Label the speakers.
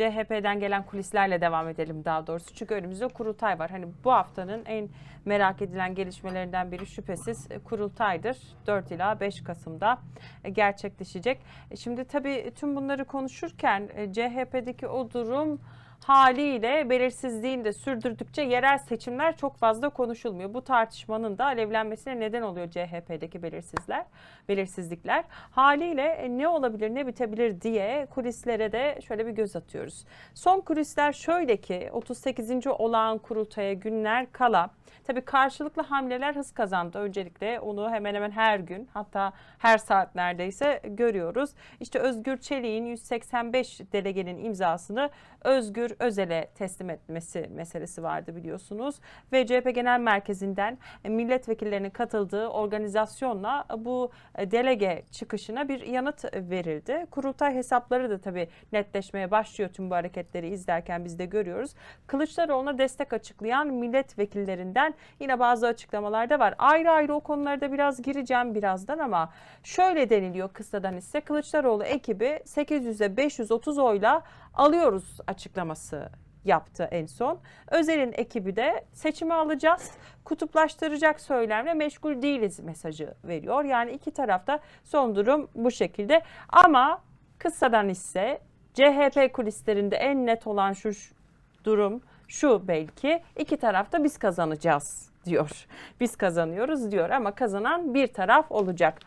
Speaker 1: CHP'den gelen kulislerle devam edelim daha doğrusu. Çünkü önümüzde kurultay var. Hani bu haftanın en merak edilen gelişmelerinden biri şüphesiz kurultaydır. 4 ila 5 Kasım'da gerçekleşecek. E, Şimdi tabii tüm bunları konuşurken e, CHP'deki o durum haliyle belirsizliğini de sürdürdükçe yerel seçimler çok fazla konuşulmuyor. Bu tartışmanın da alevlenmesine neden oluyor CHP'deki belirsizler, belirsizlikler. Haliyle e, ne olabilir, ne bitebilir diye kulislere de şöyle bir göz atıyoruz. Son kulisler şöyle ki 38. olağan kurultaya günler kala tabii karşılıklı hamleler hız kazandı. Öncelikle onu hemen hemen her gün hatta her saat neredeyse görüyoruz. İşte Özgür Çelik'in 185 delegenin imzasını Özgür Özel'e teslim etmesi meselesi vardı biliyorsunuz. Ve CHP Genel Merkezi'nden milletvekillerinin katıldığı organizasyonla bu delege çıkışına bir yanıt verildi. Kurultay hesapları da tabii netleşmeye başlıyor tüm bu hareketleri izlerken biz de görüyoruz. Kılıçdaroğlu'na destek açıklayan milletvekillerinden yine bazı açıklamalar da var. Ayrı ayrı o konularda biraz gireceğim birazdan ama şöyle deniliyor kısadan ise Kılıçdaroğlu ekibi 800'e 530 oyla alıyoruz açıklaması yaptı en son. Özel'in ekibi de seçimi alacağız, kutuplaştıracak söylemle meşgul değiliz mesajı veriyor. Yani iki tarafta son durum bu şekilde. Ama kısadan ise CHP kulislerinde en net olan şu durum şu belki iki tarafta biz kazanacağız diyor. Biz kazanıyoruz diyor ama kazanan bir taraf olacak.